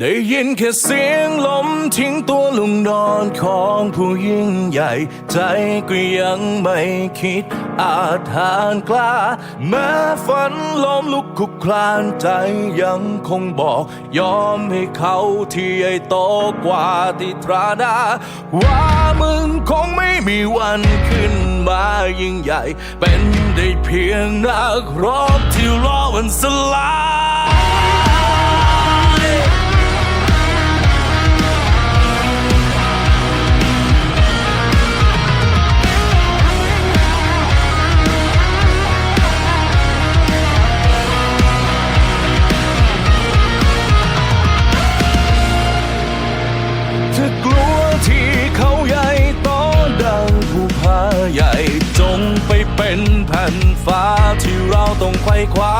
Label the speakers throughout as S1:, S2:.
S1: ได้ยินแค่เสียงลมทิ้งตัวลงนอนของผู้ยิ่งใหญ่ ใจก็ยังไม่คิดอาทานกล้า แม้ฝันล้มลุกคุกคลานใจยังคงบอก ยอมให้เขาที่ใหญ่โตกว่าที่ตราดา ว่ามึงคงไม่มีวันขึ้นมายิ่งใหญ่ เป็นได้เพียงนักรบที่รอวันสลาย เธอกลัวที่เขาใหญ่ต่อดังผู้พาใหญ่ จงไปเป็นแผ่นฟ้าที่เราต้องไขว้คว้า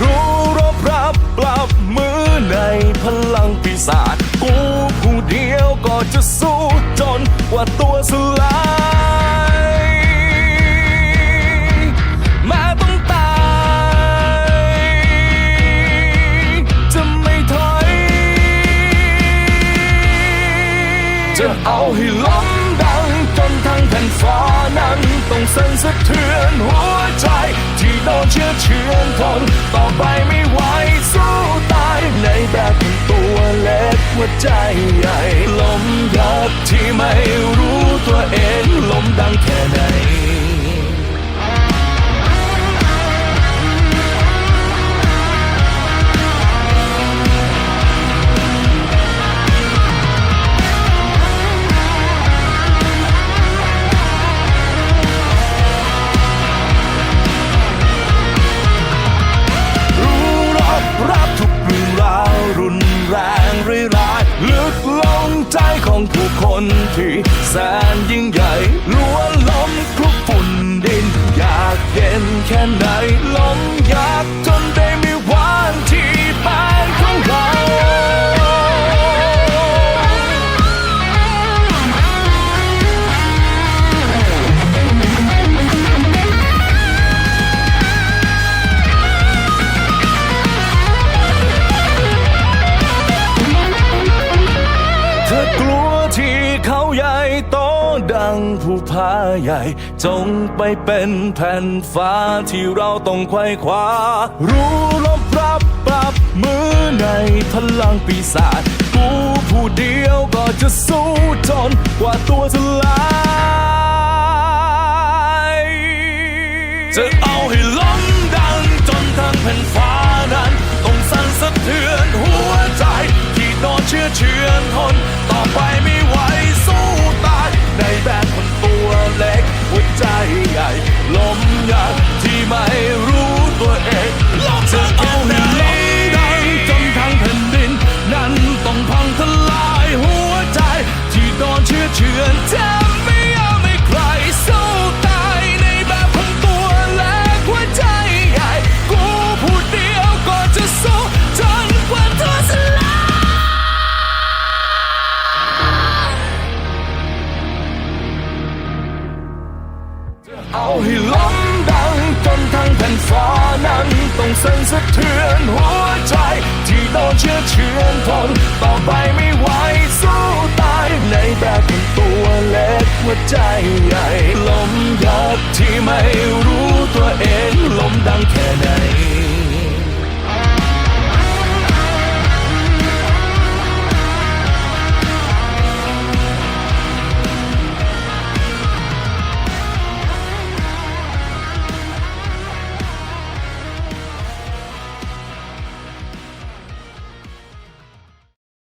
S1: รู้รบรับปรับมือในพลังปีศาจกูผู้เดียวก็จะสู้จนกว่าตัวสล เอาให้ล้มดังจนทั้งแผ่นฟ้านั้นต้องสั่นสะเทือนหัวใจ ที่โดนเชื่อเชือนทนต่อไปไม่ไหวสู้ตายในแบบตัวเล็กหัวใจใหญ่ลมยักษ์ที่ไม่รู้ตัวเอง ของผู้คนที่แสนยิ่งใหญ่ล้วนล้มคลุกฝุ่นดิน อยากเย็นแค่ไหนล้มยา ธอกลัวที่เขาใหญ่โตดังผู้พาใหญ่ จงไปเป็นแผ่นฟ้าที่เราต้องไขว้คว้า รู้ลบรับปรับมือในพลังปีศาจกูผู้เดียวก็จะสู้จนกว่าตัวจะลา เอาให้ล้มดังจนทั้งแผ่นฟ้านั้นต้องสั่นสะเทือนหัวใจ ที่ต้องเชื่อเชื่อนทนต่อไปไม่ไหวสู้ตายในแบบเป็นตัวเล็กหัวใจใหญ่ลมยักษ์ที่ไม่รู้ตัวเองลมดังแค่ไหน